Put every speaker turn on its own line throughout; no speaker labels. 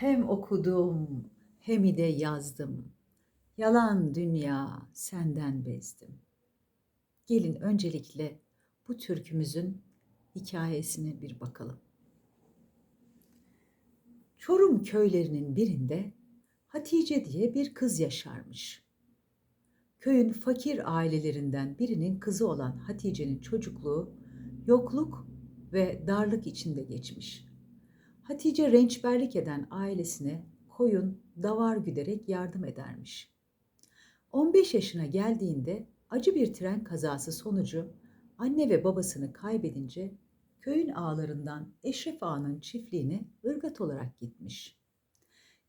Hem okudum hem de yazdım. Yalan dünya senden bezdim. Gelin öncelikle bu türkümüzün hikayesine bir bakalım. Çorum köylerinin birinde Hatice diye bir kız yaşarmış. Köyün fakir ailelerinden birinin kızı olan Hatice'nin çocukluğu yokluk ve darlık içinde geçmiş. Hatice rençberlik eden ailesine koyun, davar güderek yardım edermiş. 15 yaşına geldiğinde acı bir tren kazası sonucu anne ve babasını kaybedince köyün ağalarından Eşref Ağa'nın çiftliğine ırgat olarak gitmiş.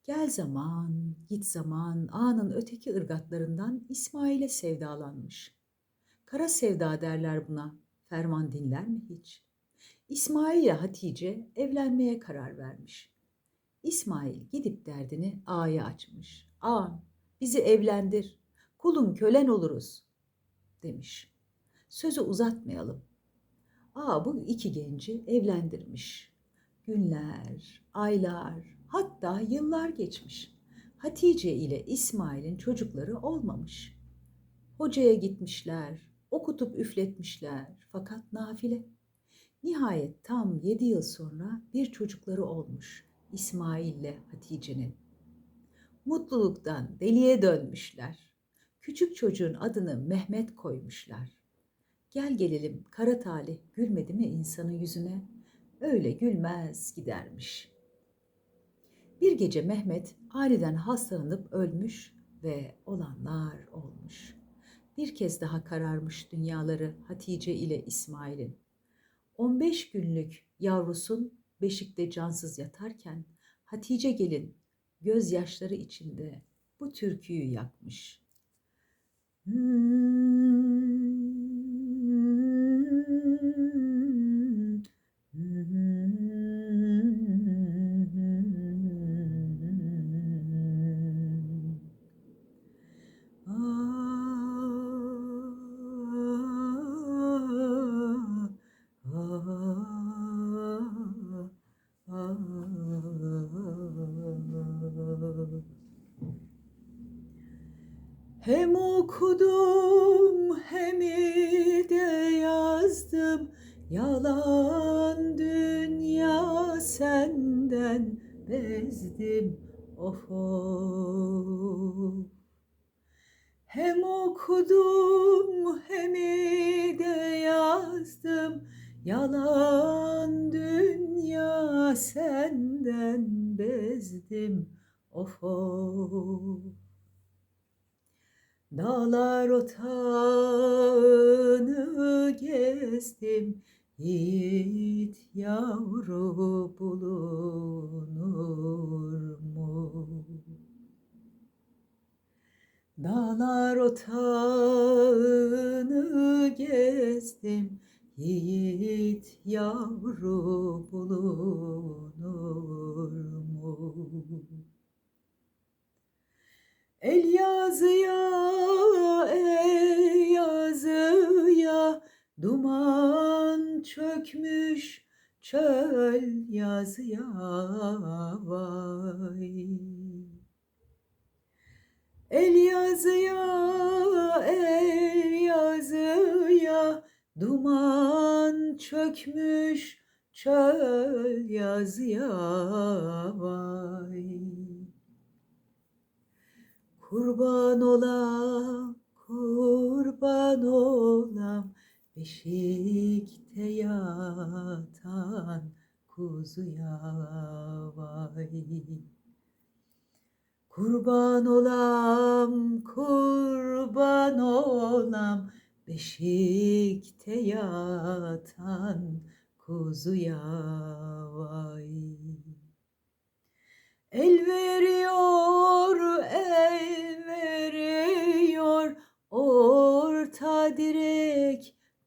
Gel zaman, git zaman ağanın öteki ırgatlarından İsmail'e sevdalanmış. Kara sevda derler buna, ferman dinler mi hiç? İsmail ile Hatice evlenmeye karar vermiş. İsmail gidip derdini ağaya açmış. Ağam bizi evlendir, kulun kölen oluruz demiş. Sözü uzatmayalım. Ağa bu iki genci evlendirmiş. Günler, aylar, hatta yıllar geçmiş. Hatice ile İsmail'in çocukları olmamış. Hocaya gitmişler, okutup üfletmişler fakat nafile. Nihayet tam yedi yıl sonra bir çocukları olmuş İsmail ile Hatice'nin. Mutluluktan deliye dönmüşler. Küçük çocuğun adını Mehmet koymuşlar. Gel gelelim kara talih gülmedi mi insanın yüzüne? Öyle gülmez gidermiş. Bir gece Mehmet aniden hastalanıp ölmüş ve olanlar olmuş. Bir kez daha kararmış dünyaları Hatice ile İsmail'in. 15 günlük yavrusun beşikte cansız yatarken Hatice gelin gözyaşları içinde bu türküyü yakmış. Hem okudum hem de yazdım. Yalan dünya senden bezdim. Of Hem okudum hem de yazdım. Yalan dünya senden bezdim. Of of Dağlar otağını gezdim, Yiğit yavru bulunur mu? Dağlar otağını gezdim, Yiğit yavru bulunur mu? El yazıya, el yazıya, duman çökmüş çöl yazıya vay. El yazıya, el yazıya, duman çökmüş çöl yazıya vay. Kurban olam, kurban olam, beşikte yatan kuzuya vay. Kurban olam, kurban olam, beşikte yatan kuzuya vay.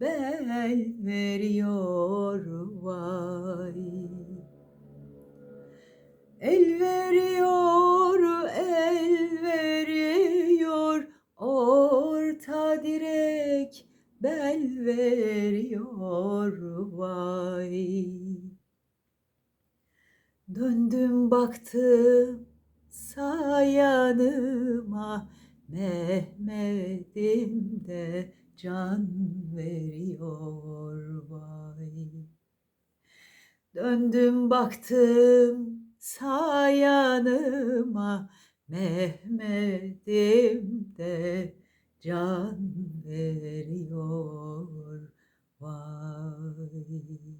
Bel veriyor vay. El veriyor, el veriyor, orta direk bel veriyor vay. Döndüm baktım sayanıma Mehmet'im de can veriyor vay. Döndüm baktım sağ yanıma Mehmet'im de can veriyor vay.